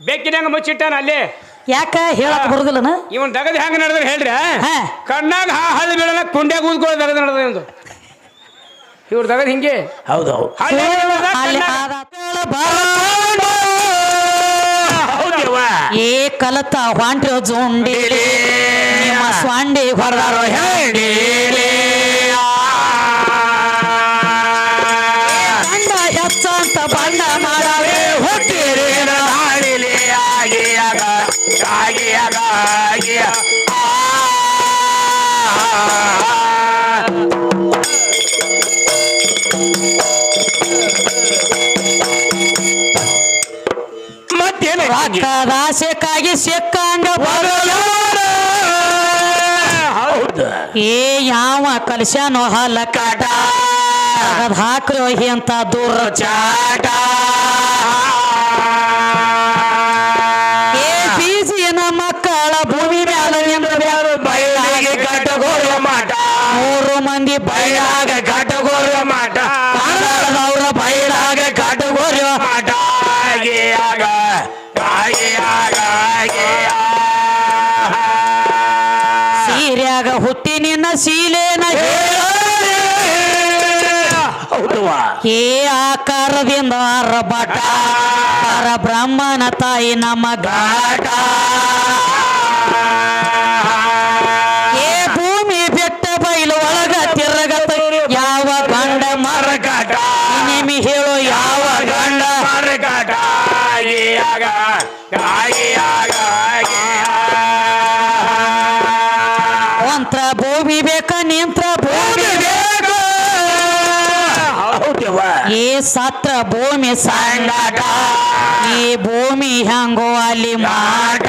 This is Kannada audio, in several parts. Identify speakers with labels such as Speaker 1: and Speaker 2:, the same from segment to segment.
Speaker 1: ಬೆಕ್ಕಿನಂಗ ಮುಚ್ಚಿಟ್ಟಾನ ಅಲ್ಲಿ.
Speaker 2: ಯಾಕ ಹೇಳಕ್ ಬರುದಿಲ್ಲನ?
Speaker 1: ಇವನ್ ದಗದ ಹೆಂಗ ನಡೆದ್ರೆ ಹೇಳ್ರಿ
Speaker 2: ಹಾ.
Speaker 1: ಕಣ್ಣಾಗ ಹಾ ಹಳ್ಳಿ ಬೀಳಲ್ಲ ಕುಂಡ್ಯಾಗ ಊದ್ಕೊಳ್ಳೋ ದಗದ ನಡೆದ ಇವಂದು ಇವ್ರ ದಗದ ಹಿಂಗೆ?
Speaker 3: ಹೌದು ಹೌದು.
Speaker 1: ಹಳ್ಳಿ ಬೀಳಲ್ಲ,
Speaker 2: ಅಲ್ಲಿ
Speaker 1: ಕಣ್ಣಾಗ-
Speaker 2: ಆದ
Speaker 3: ಹೌದವ್ವ.
Speaker 2: ಏ ಕಲತ ಹೊಂಟ್ರ ಜೋಂಡಿ ನಿಮ್ಮ ಸ್ವಾಂಡಿ ಹೊರದಾರೋ
Speaker 3: ಹೇಳೀಲಿ.
Speaker 2: ರೊಕ್ಕದ ಆಸೆಕ್ಕಾಗಿ ಸಿಕ್ಕಂಗ
Speaker 3: ಬರಲಾರ. ಹೌದು.
Speaker 2: ಏ ಯಾವ ಕಲಶನೋ ಹಲ ಕಾಟ. ಅದ್ ಹಾಕ್ರಿ ಹೋಗಿ ಅಂತ ದೂರ
Speaker 3: ಚಾಟ.
Speaker 2: ಏ ಬೀಜಿನ ಮಕ್ಕಳ ಭೂಮಿ ಮ್ಯಾಲ ನಿಂದ್ರ
Speaker 3: ಬಯಲಿಗೆ ಕಟ್ಟಗೋರ ಮಾಟ.
Speaker 2: ಮೂರು ಮಂದಿ
Speaker 3: ಬಯಲಾಗ ಕಟ್ಟಗೋರ
Speaker 2: ಶೀಲೇನ ಹೇ ಆಕಾರದಿಂದ ಬಟ ಪರ ಬ್ರಹ್ಮನ ತಾಯಿ ನಮ್ಮ ಗಾಟ ಒಂತ್ರ ಭೂಮಿ ಬೇಕ ನಿಂತ್ರ ಭೂಮಿ. ಏ ಸತ್ರ ಭೂಮಿ ಸಂಗಾಟ ಈ ಭೂಮಿ ಹೆಂಗೋ ಅಲ್ಲಿ ಮಾಟ.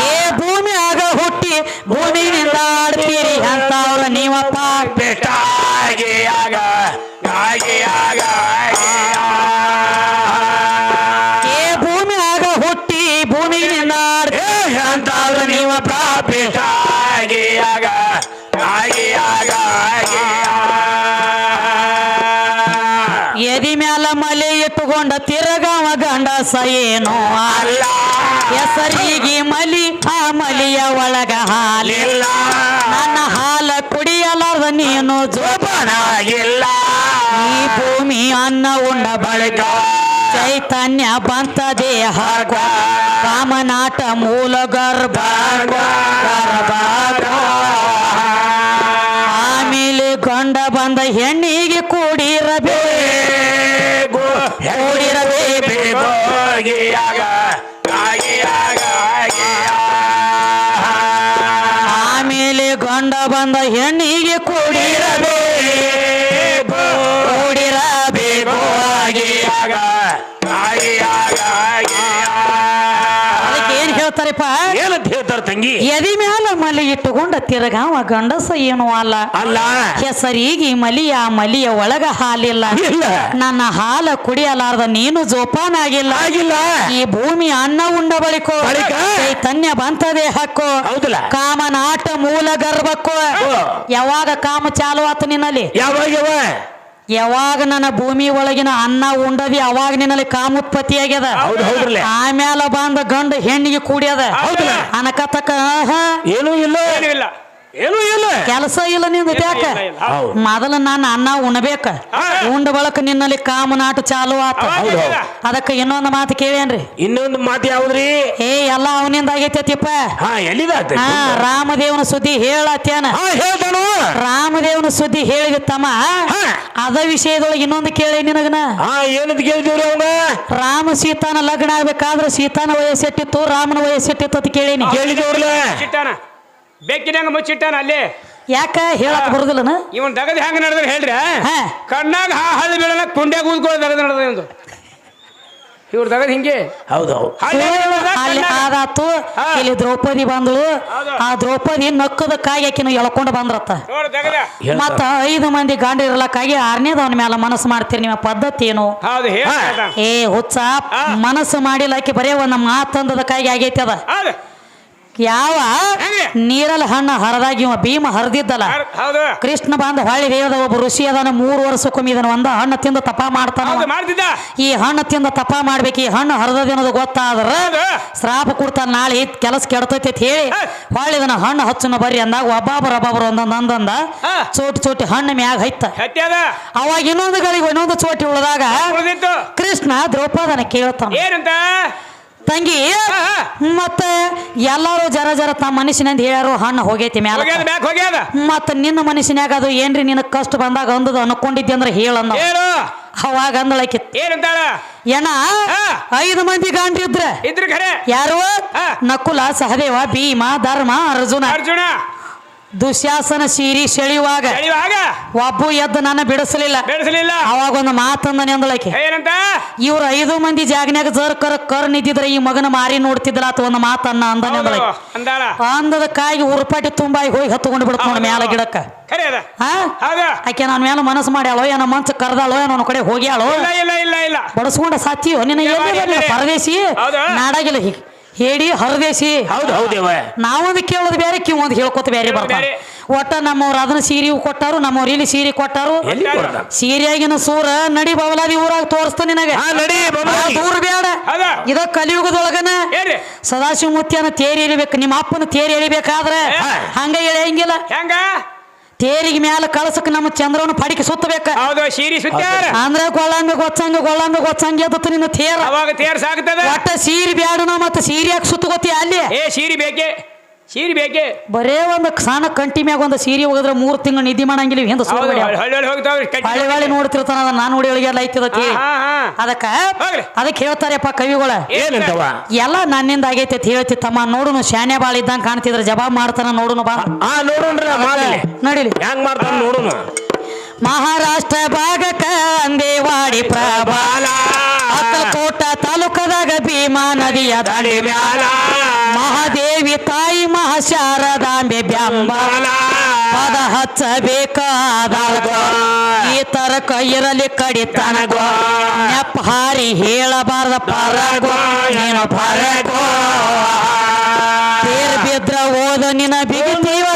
Speaker 2: ಏ ಭೂಮಿ ಆಗ ಹುಟ್ಟಿ ಭೂಮಿನಿಂದ ಆಡ್ತೀರಿ ಅಂತವ್ರ ನೀವಪ್ಪ.
Speaker 3: ಬೆಟ್ಟ
Speaker 2: ಆಗ
Speaker 3: ಆಗಿ. ಆಗಿಯ.
Speaker 2: ಗಂಡಸ ಏನೋ
Speaker 3: ಅಲ್ಲ.
Speaker 2: ಹೆಸರಿಗೆ ಮಲಿ ಆ ಮಲಿಯ ಒಳಗ
Speaker 3: ಹಾಲಿಲ್ಲ
Speaker 2: ನನ್ನ ಹಾಲ ಕುಡಿಯಲಾರ್ದ ನೀನು
Speaker 3: ಜೋಪನಾಗಿಲ್ಲ.
Speaker 2: ಈ ಭೂಮಿ ಅನ್ನ ಉಂಡ ಬಳಿಕ ಚೈತನ್ಯ ಬಂತ ದೇಹ ಕಾಮನಾಟ ಮೂಲ ಗರ್ಭ. ಆಮೇಲೆ ಗಂಡ ಬಂದ ಹೆಣ್ಣಿಗೆ ಕೂಡಿರಬೇಕು
Speaker 3: ಕೂಡಿರಬೇಕು ಆಗಿಯಾಗ ಆಗಿಯಾಗ ಆಗಿಯ.
Speaker 2: ಆಮೇಲೆ ಗೊಂಡ ಬಂದ ಹೆಣ್ಣಿಗೆ ಕೂಡಿರಬೇಕು ಹೇಳ್ತಾರಪ್ಪ.
Speaker 3: ಏನಂತ ಹೇಳ್ತಾರ ತಂಗಿ?
Speaker 2: ಎದಿ ಮ್ಯಾಲ ಮಲಿ ಇಟ್ಟುಕೊಂಡ ತಿರಗಾವ ಗಂಡಸ ಏನು ಅಲ್ಲ.
Speaker 3: ಅಲ್ಲ.
Speaker 2: ಹೆಸರಿಗೆ ಆ ಮಲಿಯ ಒಳಗ ಹಾಲಿಲ್ಲ. ನನ್ನ ಹಾಲ ಕುಡಿಯಲಾರ್ದ ನೀನು ಜೋಪಾನ
Speaker 3: ಆಗಿಲ್ಲ. ಆಗಿಲ್ಲ.
Speaker 2: ಈ ಭೂಮಿ ಅನ್ನ ಉಂಡ ಬಳಿಕೋ? ಚೈತನ್ಯ ಬಂತದೆ ಹಕ್ಕು.
Speaker 3: ಹೌದಲ್ಲ.
Speaker 2: ಕಾಮನಾಟ ಮೂಲ ಗರ್ಭಕ್ಕೋ. ಯಾವಾಗ ಕಾಮ ಚಾಲು ಆತು ನಿನ್ನಲ್ಲಿ?
Speaker 3: ಯಾವಾಗ? ಯಾವ
Speaker 2: ಯಾವಾಗ ನನ್ನ ಭೂಮಿ ಒಳಗಿನ ಅನ್ನ ಉಂಡದಿ ಅವಾಗ ನಿನ್ನಲ್ಲಿ ಕಾಮೋತ್ಪತ್ತಿ ಆಗ್ಯದ. ಆಮೇಲೆ ಬಂದ ಗಂಡು ಹೆಣ್ಣಿಗೆ ಕೂಡ್ಯದ. ಅನಕತಕ್ಕ ಆಹಾ,
Speaker 3: ಏನೂ ಇಲ್ಲ.
Speaker 1: ಏನೂ ಇಲ್ಲ.
Speaker 2: ಕೆಲಸ ಇಲ್ಲ ನಿಂದು ಬೇಕ
Speaker 1: ಇಲ್ಲ, ಇಲ್ಲ.
Speaker 3: ಹೌದು.
Speaker 2: ಮೊದಲು ನಾನು ಅನ್ನ ಉಣಬೇಕ. ಉಂಡ ಬಳಕ ನಿನ್ನಲ್ಲಿ ಕಾಮನಾಟ ಚಾಲು ಆತ. ಅದಕ್ಕೆ ಇನ್ನೊಂದು ಮಾತು ಕೇಳೇನ್ರಿ
Speaker 3: ಇನ್ನೊಂದು ಮಾತು ಯಾವ್ದ್ರಿ?
Speaker 2: ಏ ಎಲ್ಲ ಅವನಿಂದ ಆಗೈತಿಪ್ಪ
Speaker 3: ಹಾ
Speaker 2: ರಾಮದೇವನ ಸುದ್ದಿ ಹೇಳತ್ತೇನ ರಾಮದೇವನ ಸುದ್ದಿ ಹೇಳಿದ ತಮ್ಮ. ಅದ ವಿಷಯದೊಳಗೆ ಇನ್ನೊಂದು ಕೇಳಿ ನಿನಗನ.
Speaker 3: ಹಾ ಏನಂತ ಕೇಳಿದೇವ್ರಿ ಅವನ?
Speaker 2: ರಾಮ ಸೀತಾನ ಲಗ್ನ ಆಗ್ಬೇಕಾದ್ರೆ ಸೀತಾನ ವಯಸ್ಸೆಟ್ಟಿತ್ತು ರಾಮನ ವಯಸ್ಸೆಟ್ಟಿತ್ತು ಅಂತ ಕೇಳೀನಿ.
Speaker 3: ಕೇಳಿದೇವ್ರಲ್ಲ.
Speaker 1: ಬೆಕ್ಕಿನಂಗ ಮುಚ್ಚಿಟ್ಟಾನ ಅಲ್ಲಿ.
Speaker 2: ಯಾಕ ಹೇಳಕ್ ಬರುದಿಲ್ಲನ?
Speaker 1: ಇವನ್ ದಗದ ಹೆಂಗ ನಡೆದ್ರೆ ಹೇಳ್ರಿ
Speaker 2: ಹಾ.
Speaker 1: ಕಣ್ಣಾಗ ಹಾ ಹಳ್ಳಿ ಬೀಳಲ್ಲ ಕುಂಡ್ಯಾಗ ಊದ್ಕೊಳ್ಳೋ ದಗದ ನಡೆದ ಇವಂದು ಇವ್ರ ದಗದ ಹಿಂಗೆ?
Speaker 3: ಹೌದು ಹೌದು.
Speaker 2: ಅಲ್ಲಿ ಆದಾತು
Speaker 1: ಹಾ.
Speaker 2: ಇಲ್ಲಿ ದ್ರೌಪದಿ ಬಂದಳು.
Speaker 1: ಹೌದು.
Speaker 2: ಆ ದ್ರೌಪದಿ ನಕ್ಕದಕ್ಕಾಗಿ ಆಕಿನ ಎಳ್ಕೊಂಡು ಬಂದ್ರತ್ತ.
Speaker 1: ನೋಡು ದಗದ.
Speaker 3: ಹೇಳ್ತಾರ.
Speaker 2: ಮತ್ತ ಐದು ಮಂದಿ ಗಂಡ ಇರ್ಲಕ್ಕಾಗಿ ಆರನೇದವನ ಮೇಲೆ ಮನಸ್ಸು ಮಾಡ್ತೀರಿ ನಿಮ್ಮ ಪದ್ಧತಿ ಏನು?
Speaker 1: ಹೌದು ಹೇಳ
Speaker 3: ಹಾ.
Speaker 2: ಏ ಹುಚ್ಚ. ಮನಸ್ಸು ಮಾಡಿಲ್ಲ ಆಕಿ ಬರೇ ಮಾತಂದದ ಕಾಯಿ ಆಗೈತಿ ಅದ.
Speaker 1: ಹೌದು.
Speaker 2: ಯಾವ? ನೀರಲ್ಲಿ ಹಣ್ಣು ಹರಿದಾಗ ಇವ ಭೀಮ ಹರಿದಿದ್ದಲ್ಲ. ಕೃಷ್ಣ ಬಂದ ಹೊಳ್ಳಿ ವೇದ ಒಬ್ಬ ಋಷಿ ಅದಾನ ಮೂರು ವರ್ಷಕ್ಕೊಮ್ಮೆ ಇದನ್ನ ಒಂದ ಹಣ್ಣು ತಿಂದು ತಪ ಮಾಡ್ತಾನ. ಈ ಹಣ್ಣು ತಿಂದ ತಪ ಮಾಡ್ಬೇಕು ಈ ಹಣ್ಣು ಹರಿದದ ಅನ್ನೋದು ಗೊತ್ತಾದ್ರ ಶ್ರಾಪ ಕೊಡ್ತಾನ ನಾಳೆ ಕೆಲಸ ಕೆಡತೈತಿ ಅಂತ ಹೇಳಿ ಹೊಳ್ಳಿ ಇದನ್ನ ಹಣ್ಣು ಹಚ್ಚನ ಬರ್ರಿ ಅಂದಾಗ ಒಬ್ಬೊಬ್ಬರ ಒಬ್ಬೊಬ್ಬರು ಒಂದೊಂದು ಅಂದಂದ. ಚೋಟಿ ಚೋಟಿ ಹಣ್ಣು ಮ್ಯಾಗ ಹೈತ. ಅವಾಗ ಇನ್ನೊಂದು ಗಳಿಗೆ ಇನ್ನೊಂದು ಚೋಟಿ ಉಳಿದಾಗ ಕೃಷ್ಣ ದ್ರೌಪದನ ಕೇಳ್ತಾನ. ತಂಗಿ ಮತ್ತೆ ಎಲ್ಲಾರು ಜರ ಜರ ತಮ್ಮ ಮನುಷ್ಯನಂದ ಹೇಳ್ಯಾರು ಹಣ್ಣು ಹೋಗೈತಿ ಮ್ಯಾಲ. ಮತ್ತ ನಿನ್ನ ಮನುಷ್ಯನ್ಯಾಗ ಅದು ಏನ್ರಿ ನಿನ್ನ ಕಷ್ಟ ಬಂದಾಗ ಅಂದದ ಅನ್ಕೊಂಡಿದ್ದೆ ಅಂದ್ರೆ ಹೇಳಂದ ಅವಾಗ ಅಂದಳಕಿ
Speaker 1: ಏನಂತಾಳ
Speaker 2: ಏನ. ಐದು ಮಂದಿ ಗಂಡಿದ್ರ
Speaker 1: ಇದ್ರ. ಖರೆ.
Speaker 2: ಯಾರು. ನಕುಲ ಸಹದೇವ ಭೀಮ ಧರ್ಮ ಅರ್ಜುನ.
Speaker 1: ಅರ್ಜುನ.
Speaker 2: ದುಶ್ಯಾಸನ ಸೀರಿ ಸೆಳೆಯುವಾಗ ಒಬ್ಬು ಎದ್ದು ನನ್ನ ಬಿಡಿಸಲಿಲ್ಲ.
Speaker 1: ಬಿಡಿಸಲಿಲ್ಲ.
Speaker 2: ಅವಾಗ ಒಂದು ಮಾತಂದ ನೆಂದಳಕೆ
Speaker 1: ಏನಂತ?
Speaker 2: ಇವ್ರ ಐದು ಮಂದಿ ಜಾಗನ್ಯಾಗ ಜರ್ ಕರ್ ಕರ್ ನಿಂತಿದ್ರೆ ಈ ಮಗನ ಮಾರಿ ನೋಡ್ತಿದ್ರ ಅಥವಾ ಒಂದು ಮಾತನ್ನ ಅಂದ
Speaker 1: ಹೌದು, ಅಂದದ
Speaker 2: ಕಾಯಿ ಉರ್ಪಾಟಿ ತುಂಬಾಗಿ ಹೋಗಿ ಹತ್ಕೊಂಡು ಬಿಡ್ತು ನೋಡಿ ಮ್ಯಾಲ ಗಿಡಕ್ಕ. ಆಕೆ ನನ್ನ ಮೇಲೆ ಮನಸ್ಸು ಮಾಡ್ಯಾಳೋ ಏನೋ ಮನ್ಸು ಕರ್ದಾಳೋ ಏನೋ ಕಡೆ ಹೋಗ್ಯಾಳೋ?
Speaker 1: ಇಲ್ಲ ಇಲ್ಲ ಇಲ್ಲ ಇಲ್ಲ.
Speaker 2: ಬಡಸ್ಕೊಂಡ ಸಾತಿಯೋ? ನಿನ್ನ ಎಲ್ಲಿ? ಪರದೇಶಿ? ನಾಡಾಗಿಲ್ಲ ಹೀಗೆ. ಹೇಳಿ ಹರದೇಶಿ
Speaker 3: ಹೌದು ಹೌದೇವ
Speaker 2: ನಾವೊಂದು ಕೇಳೋದು ಬೇರೆ ಕಿವೊಂದು ಹೇಳ್ಕೊತ ಬೇರೆ
Speaker 1: ಬರ್ತಾರೆ.
Speaker 2: ಒಟ್ಟ ನಮ್ಮವ್ರು ಅದನ್ನ ಸೀರೆ ಕೊಟ್ಟಾರು ನಮ್ಮವ್ರು ಇಲ್ಲಿ ಸೀರೆ ಕೊಟ್ಟಾರು? ಸೀರೆಯಾಗಿನ ಸೂರ ನಡಿ ಬಬಲಾದಿ ಊರಾಗ ತೋರಿಸ್ತ ನಿನಗೆ.
Speaker 3: ಆ ನಡಿ ಬಬಲಾದಿ.
Speaker 2: ದೂರ ಬೇಡ? ಇದ ಕಲಿಯುಗದೊಳಗನ ಸದಾಶಿವ ಮುತ್ಯನ ತೇರಿ ಎಳಿಬೇಕು. ನಿಮ್ಮ ಅಪ್ಪನ ತೇರಿ ಎಳಿಬೇಕಾದ್ರೆ. ಹಂಗ ಎಳೆಯಂಗಿಲ್ಲ.
Speaker 1: ಹೆಂಗ?
Speaker 2: ತೇರಿಗೆ ಮ್ಯಾಲ ಕಳಸಕ್ ನಮ್ಮ ಚಂದ್ರನ ಪಡಿಕೆ ಸುತ್ತಬೇಕ.
Speaker 1: ಹೌದು ಸೀರಿ ಸುತ್ತಾರ.
Speaker 2: ಅಂದ್ರೆ ಗೊಳ್ಳಂಗ ಗೊಚ್ಚಂಗ ಗೊಳ್ಳಂಗ ಗೊಚ್ಚಂಗ ಎದ್ದತ್ತು ನಿನ್ನ ತೇರ.
Speaker 1: ಅವಾಗ ತೇರ್ ಸಾಕ್ತದ
Speaker 2: ಒಟ್ಟ ಸೀರೆ ಬ್ಯಾಡನ ಮತ್ತೆ ಸೀರೆ ಯಾಕೆ ಸುತ್ತಗೋತಿ ಅಲ್ಲಿ.
Speaker 1: ಏ ಸೀರಿ ಬೇಕೆ? ಶೀರಿ ಬೇಕೇ?
Speaker 2: ಬರೇ ಒಂದು ಸಣ್ಣ ಕಂಟಿ ಮ್ಯಾಗ ಒಂದು ಸೀರೆ ಹೋಗಿದ್ರೆ ಮೂರು ತಿಂಗಳು ನಿಧಿ ಮಾಡಂಗಿಲ್ಲ ಹಿಂದೆ
Speaker 1: ಹೌದು
Speaker 2: ಸುಳ್ಳು
Speaker 1: ಹಳ್ಳಿ ಹಳ್ಳಿ ಹೋಗ್ತಾವ್ರಿ ಕಟ್ಟಿ
Speaker 2: ಹಳ್ಳಿ ಹಳ್ಳಿ ನೋಡ್ತಿರ್ತಾನ ಅದ ನಾನು ನೋಡಿ ಒಳಗೆ ಐತಿದತಿ.
Speaker 1: ಹಾ ಹಾ
Speaker 2: ಅದಕ್ಕ
Speaker 1: ಹೋಗ್ಲಿ.
Speaker 2: ಅದಕ್ಕೆ ಹೇಳ್ತಾರಪ್ಪ ಕವಿಗಳ.
Speaker 3: ಏನಂತವ?
Speaker 2: ಎಲ್ಲ ನನ್ನಿಂದ ಆಗೈತೆ ಅಂತ ಹೇಳ್ತಿ ತಮ್ಮ ನೋಡುನು ಶಾನ್ಯ ಬಾಳ ಇದ್ದಂಗ ಕಾಣ್ತಿದ್ರ ಜವಾಬ್ ಮಾಡ್ತಾನ ನೋಡುನು ಬಾ.
Speaker 3: ಆ ನೋಡೋಣ್ರ ಮಾಡಲಿ.
Speaker 2: ನಡಿಲಿ.
Speaker 3: ಹೆಂಗ್ ಮಾಡ್ತಾನ ನೋಡೋಣ
Speaker 2: ಮಹಾರಾಷ್ಟ್ರ ಭಾಗಕ್ಕ ಅಂದೇವಾಡಿ ಪ್ರಬಲ ಅಕ್ಕಲಕೋಟ ತಾಲೂಕದಾಗ ಭೀಮಾ ನದಿಯ ದಂಡೆ ಮ್ಯಾಲ. ಮಹಾದೇವಿ ತಾಯಿ ಮಹಾಶಾರದಾಂಬೆ ಬ್ಯಾಂಬಲ ಪದ ಹಚ್ಚಬೇಕಾದ ಈ ತರಕ ಇರಲಿ ಕಡಿತನಗೋ ಯಪ್ಪ ಹಾರಿ ಹೇಳಬಾರ್ದ ಪರಗೋ. ನೀನು ಪರಗೋ. ಬೇರ್ ಬಿದ್ರ ಓದ ನಿನ ಬಿಗಿತೀವ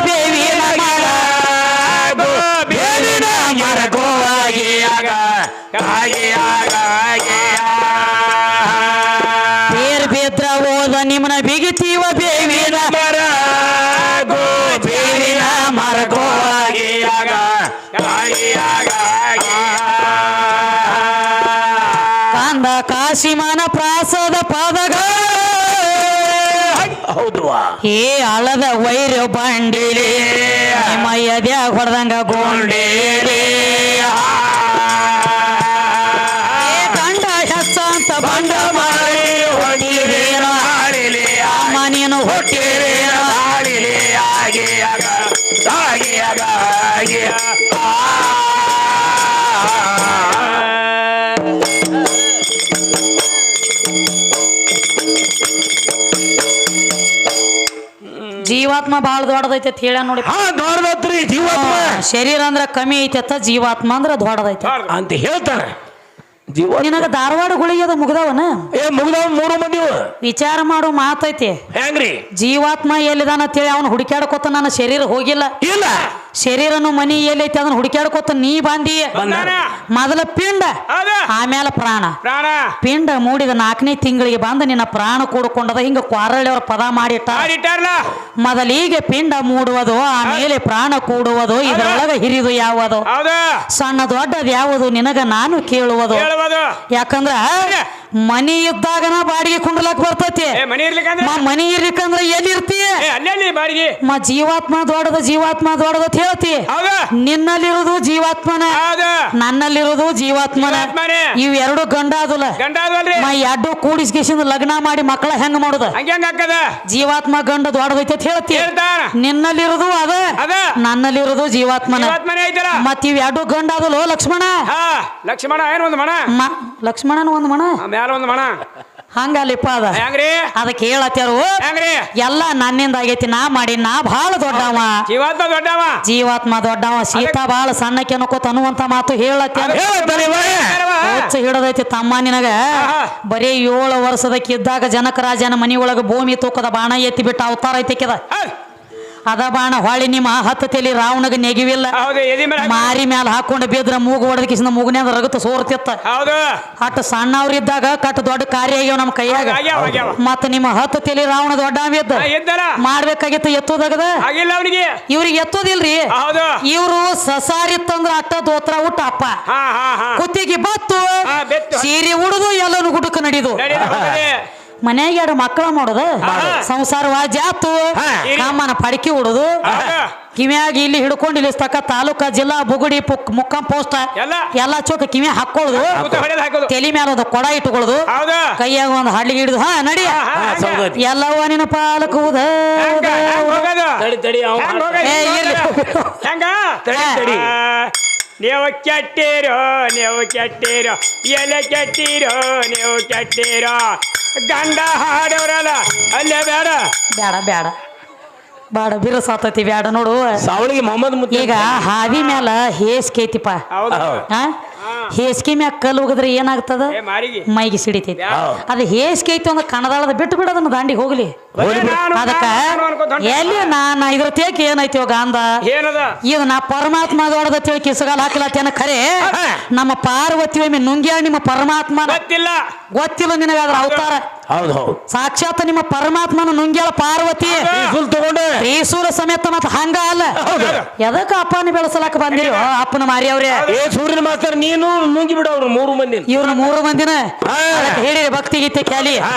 Speaker 2: ಕಾಂದ ಕಾಶಿಮಾನ ಪ್ರಾಸದ ಪದಗ
Speaker 3: ಹೌದು
Speaker 2: ಏ ಅಳದ ವೈರ ಬಂಡಿಲಿ ನಿಮ್ಮ ಎದ್ಯಾಗ ಹೊಡೆದಂಗ ಗೋಂಡೇಲಿ ಏ ಹೆಚ್ಚ ಅಂತ ಬಂಡ ಮಾಡಿ ಹೊಡಿರೇನೋ. ಅಮ್ಮ ನೀನು ಹುಟ್ಟಿರೇನೋ. ಜೀವಾತ್ಮ ಬಹಳ ದೊಡ್ಡದೈತೆ ಅಂತ ಹೇಳ ನೋಡಿ.
Speaker 3: ಹಾ ದೊಡ್ಡದತ್ರಿ ಜೀವಾತ್ಮ.
Speaker 2: ಶರೀರ ಅಂದ್ರ ಕಮ್ಮಿ ಐತೆ ಅಂತ ಜೀವಾತ್ಮ ಅಂದ್ರ ದೊಡ್ಡದೈತೆ.
Speaker 3: ಅಂತ ಹೇಳ್ತಾರೆ. ಜೀವ
Speaker 2: ನಿನಗ ಧಾರವಾಡ ಗುಳಿಗೆ ಅದ ಮುಗ್ದವನ?
Speaker 3: ಏ ಮುಗ್ದವ ಮೂರು ಮಂದಿ
Speaker 2: ವಿಚಾರ ಮಾಡು ಮಾತೈತಿ.
Speaker 3: ಹೆಂಗ್ರಿ?
Speaker 2: ಜೀವಾತ್ಮ ಎಲ್ಲಿದಾನ ಅಂತೇಳಿ ಅವನು ಹುಡುಕ್ಯಾಡ್ಕೊತ ನನ್ನ ಶರೀರ ಹೋಗಿಲ್ಲ.
Speaker 3: ಇಲ್ಲ.
Speaker 2: ಶರೀರನು ಮನಿ ಎಲ್ಲೈತಿ ಅದನ್ನ ಹುಡುಕ್ಯಾಡ್ಕೋತ ನೀ ಬಂದಿ ಮೊದಲ ಪಿಂಡ ಆಮೇಲೆ ಪ್ರಾಣ. ಪಿಂಡ ಮೂಡಿದ ನಾಲ್ಕನೇ ತಿಂಗಳಿಗೆ ಬಂದು ನಿನ್ನ ಪ್ರಾಣ ಕೂಡ್ಕೊಂಡದ ಹಿಂಗ ಕ್ವಾರಳ್ಳಿಯವ್ರ ಪದ ಮಾಡಿಟ್ಟ.
Speaker 1: ಮಾಡಿಟ್ಟಾರಲ್ಲ.
Speaker 2: ಮೊದಲಿಗೆ ಪಿಂಡ ಮೂಡುವುದು ಆಮೇಲೆ ಪ್ರಾಣ ಕೂಡುವುದು ಇದರೊಳಗ ಹಿರಿದು ಯಾವುದು? ಸಣ್ಣ ದೊಡ್ಡದು ಯಾವುದು? ನಿನಗ ನಾನು ಕೇಳುವುದು. ಯಾಕಂದ್ರ ಮನಿ ಇದ್ದಾಗನ ಬಾಡಿಗೆ ಕುಂಡ್ಲಕ್ ಬರ್ತೈತಿ.
Speaker 1: ಏ ಮನಿ ಇರ್ಲಿಕ್ಕಂದ್ರೆ
Speaker 2: ಮನೆ ಇರ್ಲಿಕ್ಕಂದ್ರ ಎಲ್ಲಿ ಇರ್ತಿ
Speaker 1: ಏ ಅಲ್ಲೇ ಬಾಡಿಗೆ.
Speaker 2: ಮ ಜೀವಾತ್ಮ ದೊಡ್ಡದ ಜೀವಾತ್ಮ ದೊಡ್ಡದ ಅಂತ ಹೇಳ್ತಿ. ನಿನ್ನಲ್ಲಿರೋದು ಜೀವಾತ್ಮನ
Speaker 1: ಆಗ
Speaker 2: ನನ್ನಲ್ಲಿರೋದು ಜೀವಾತ್ಮನ.
Speaker 1: ಜೀವಾತ್ಮನೇ.
Speaker 2: ಇವ್ ಎರಡು ಗಂಡ ಅದಲ್ಲ ಮ ಎರಡು ಕೂಡಿಸ್ಕೇಶಿಂದ ಲಗ್ನ ಮಾಡಿ ಮಕ್ಕಳ ಹೆಂಗ್ ಮಾಡುದ? ಜೀವಾತ್ಮ ಗಂಡ ದೊಡ್ಡದೈತಿ ಅಂತ ಹೇಳ್ತಿ. ನಿನ್ನಲ್ಲಿರೋದು ಅದ ನನ್ನಲ್ಲಿರೋದು ಜೀವಾತ್ಮನ.
Speaker 1: ಜೀವಾತ್ಮನೇ ಐತಲ್ಲ.
Speaker 2: ಮತ್ ಇವ್ ಎರಡು ಗಂಡ ಅದಲ್ಲೋ ಲಕ್ಷ್ಮಣ?
Speaker 1: ಲಕ್ಷ್ಮಣ ಏನ್ ಒಂದು ಮಣ?
Speaker 2: ಲಕ್ಷ್ಮಣನ ಒಂದ್ ಮಣ?
Speaker 1: ಮ್ಯಾಲ ಒಂದು ಮಣ.
Speaker 2: ಹಂಗಲ್ಲಿಪ್ಪ ಅದ.
Speaker 1: ಹೆಂಗ್ರಿ?
Speaker 2: ಅದಕ್ಕೆ ಹೇಳತ್ಯಾರು
Speaker 1: ಹೆಂಗ್ರಿ?
Speaker 2: ಎಲ್ಲ ನನ್ನಿಂದ ಆಗೈತಿ ನಾ ಮಾಡಿ ನಾ ಬಹಳ ದೊಡ್ಡವ.
Speaker 1: ಜೀವಾತ್ಮ ದೊಡ್ಡವ.
Speaker 2: ಜೀವಾತ್ಮ ದೊಡ್ಡವ ಸೀತಾ ಬಹಳ ಸಣ್ಣಕ್ಕೆ ಅನ್ಕೋತ ಅನ್ನುವಂತ ಮಾತು. ಹುಚ್ಚ ಹಿಡದೈತಿ ತಮ್ಮ ನಿನಗ. ಬರೀ ಏಳು ವರ್ಷದಕ್ಕಿದ್ದಾಗ ಜನಕ ರಾಜನ ಮನಿಯೊಳಗ ಭೂಮಿ ತೂಕದ ಬಾಣ ಎತ್ತಿ ಬಿಟ್ಟ ಅವತಾರ ಐತಿ
Speaker 1: ಹೌದ್.
Speaker 2: ಅದ ಬಾಣ ಹೊಳಿ ನಿಮ್ಮ ಹತ್ತು ತಲೆ ರಾವಣಗ ನೆಗಿವಿಲ್ಲ.
Speaker 1: ಹೌದು ಎದಿ ಮೇಲೆ ಹಾಕಿ-
Speaker 2: ಮಾರಿ ಮ್ಯಾಲ ಹಾಕೊಂಡು ಬಿದ್ರ ಮೂಗು ಹೊಡೆದ ಕಿಸಿನ ಮೂಗನ್ಯಾಗ ರಗತ ಸೋರ್ತಿತ್ತ.
Speaker 1: ಹೌದು.
Speaker 2: ಅಟ್ ಸಣ್ಣವ್ರಿದ್ದಾಗ ಕಟ್ ದೊಡ್ಡ ಕಾರ್ಯ ಆಗ್ಯಾವ ನಮ್ಮ ಕೈಯಾಗ.
Speaker 1: ಆಗ್ಯಾವ ಆಗ್ಯಾವ.
Speaker 2: ಮತ್ತ ನಿಮ್ಮ ಹತ್ತು ತಲೆ ರಾವಣ ದೊಡ್ಡ ಇದ್ದ. ಮಾಡ್ಬೇಕಾಗಿತ್ತು ಎತ್ತೋದಾಗದ?
Speaker 1: ಆಗಿಲ್ಲ ಅವನಿಗೆ.
Speaker 2: ಇವ್ರಿಗೆ ಎತ್ತೋದಿಲ್ರಿ.
Speaker 1: ಹೌದು.
Speaker 2: ಇವ್ರು ಸಸಾರಿತ್ತಂದ್ರ ಅಟ್ಟ ದೋತ್ರ ಊಟ ಅಪ್ಪ.
Speaker 1: ಹಾ ಹಾ ಹಾ.
Speaker 2: ಕುತ್ತಿಗೆ ಬತ್ತು.
Speaker 1: ಹಾ, ಬೆತ್ತು.
Speaker 2: ಸೀರೆ ಉಡುದು ಎಲ್ಲನೂ ಗುಡುಕ ನಡಿದು.
Speaker 1: ಹೋಗಲಿ.
Speaker 2: ಮನ್ಯಾಗ ಎರಡು ಮಕ್ಕಳ ಮಾಡೋದು ಸಂಸಾರವಾ ಜಾತು. ಕಾಮನ ಪಡಿಕೆ ಉಡುದು. ಕಿವಿಯಾಗಿ ಇಲ್ಲಿ ಹಿಡ್ಕೊಂಡು ಇಲ್ಲಿ ತಕ್ಕ ತಾಲೂಕ ಜಿಲ್ಲಾ ಬುಗುಡಿ ಪುಕ್ ಮುಕ್ಕಂ ಪೋಸ್ಟ್
Speaker 1: ಎಲ್ಲ.
Speaker 2: ಎಲ್ಲ ಚೋಕ ಕಿವ್ಯಾ ಹಾಕೊಳ್ಳೋದು ತಲೆ ಮೇಲೆ ಒಂದು ಕೊಡ ಇಟ್ಕೊಳ್ಳೋದು.
Speaker 1: ಹೌದು.
Speaker 2: ಕೈಯಾಗ ಒಂದು ಹಳ್ಳಿಗೆ ಹಿಡಿದು. ಹಾ ನಡಿ. ಎಲ್ಲವ ನಿನ್ನ ಪಾಲಕುವುದ
Speaker 1: ಹೆಂಗ? ಹೋಗೋದು?
Speaker 3: ತಡಿ ತಡಿ ಅವ
Speaker 1: ಹೆಂಗ್ ಹೋಗೋದು?
Speaker 2: ಏ, ಇರ್ಲಿ.
Speaker 1: ಹೆಂಗ.
Speaker 3: ತಡಿ ತಡಿ.
Speaker 1: ಆ, ನೀವು ಕೆಟ್ಟಿರೋ ನೀವು ಕೆಟ್ಟಿರೋ. ಎಲೆ ಕೆಟ್ಟಿರೋ ನೀವು ಕೆಟ್ಟಿರೋ. ಗಂಡ ಹಾಡವ್ರಲ್ಲ ಅಲ್ಲೇ ಬೇಡ.
Speaker 2: ಬೇಡ ಬೇಡ. ಬೇಡ ಬಿರುಸಾತೈತಿ ಬೇಡ ನೋಡು.
Speaker 3: ಸಾವಳಿಗೆ ಮೊಹಮ್ಮದ್ ಮುತ್ತಿ
Speaker 2: ಈಗ ಹಾವಿ ಮ್ಯಾಲ ಹೇಸ್ಕೈತಿಪ್ಪ
Speaker 1: ಹೌದು.
Speaker 3: ಹೌದು.
Speaker 2: ಹೇಸ್ಗೆ ಮ್ಯಾಗ ಕಲ್ಲು ಹೋಗಿದ್ರೆ ಏನಾಗ್ತದ? ಮೈಗೆ ಸಿಡಿತೈತಿ. ಅದು ಹೇಸ್ಗೆ ಐತಿ ಒಂದು ಕಣದಾಳದ ಬಿಟ್ಟು ಬಿಡೋದನ್ನ ದಾಂಡಿ ಹೋಗ್ಲಿ. ಅದಕ್ಕ. ಎಲ್ಲಿ ನಾನ ಇದ್ರ ತೇಕ್ ಏನೈತಿ
Speaker 1: ಗಾಂಧ
Speaker 2: ಇದು ನಾ ಪರಮಾತ್ಮ ದೊಡ್ಡದ ತಿಳಿ ಕಿಸಗಾಲ ಹಾಕಿಲ್ಲ ಖರೆ? ನಮ್ಮ ಪಾರ್ವತಿ ಒಮ್ಮೆ ನುಂಗ್ಯಾಳ ನಿಮ್ಮ ಪರಮಾತ್ಮ
Speaker 1: ಗೊತ್ತಿಲ್ಲ.
Speaker 2: ಗೊತ್ತಿಲ್ಲ ನಿನಗಾದ್ರ ಅವತಾರ.
Speaker 3: ಹೌದು ಹೌದು.
Speaker 2: ಸಾಕ್ಷಾತ್ ನಿಮ್ಮ ಪರಮಾತ್ಮನ ನುಂಗ್ಯಾಳ ಪಾರ್ವತಿ. ಏಸೂರ ಸಮೇತ ಮತ್ತೆ ಹಂಗ ಅಲ್ಲ. ಹೌದು. ಎದಕ್ಕ ಅಪ್ಪನ ಬೆಳೆಸಲಾಕ ಬಂದಿರಿ? ಅಪ್ಪನ ಮಾರಿ ಅವ್ರೇನ್
Speaker 3: ಏ ಮಾಸ್ತರ ನೀನು ನುಂಗಿ ಬಿಡ ಅವ್ರು ಮೂರು ಮಂದಿ
Speaker 2: ಇವ್ರ ಮೂರು ಮಂದಿನ?
Speaker 3: ಹಾ.
Speaker 2: ಹೇಳಿರಿ ಭಕ್ತಿ ಗೀತೆ ಖ್ಯಾಲಿ.
Speaker 3: ಹಾ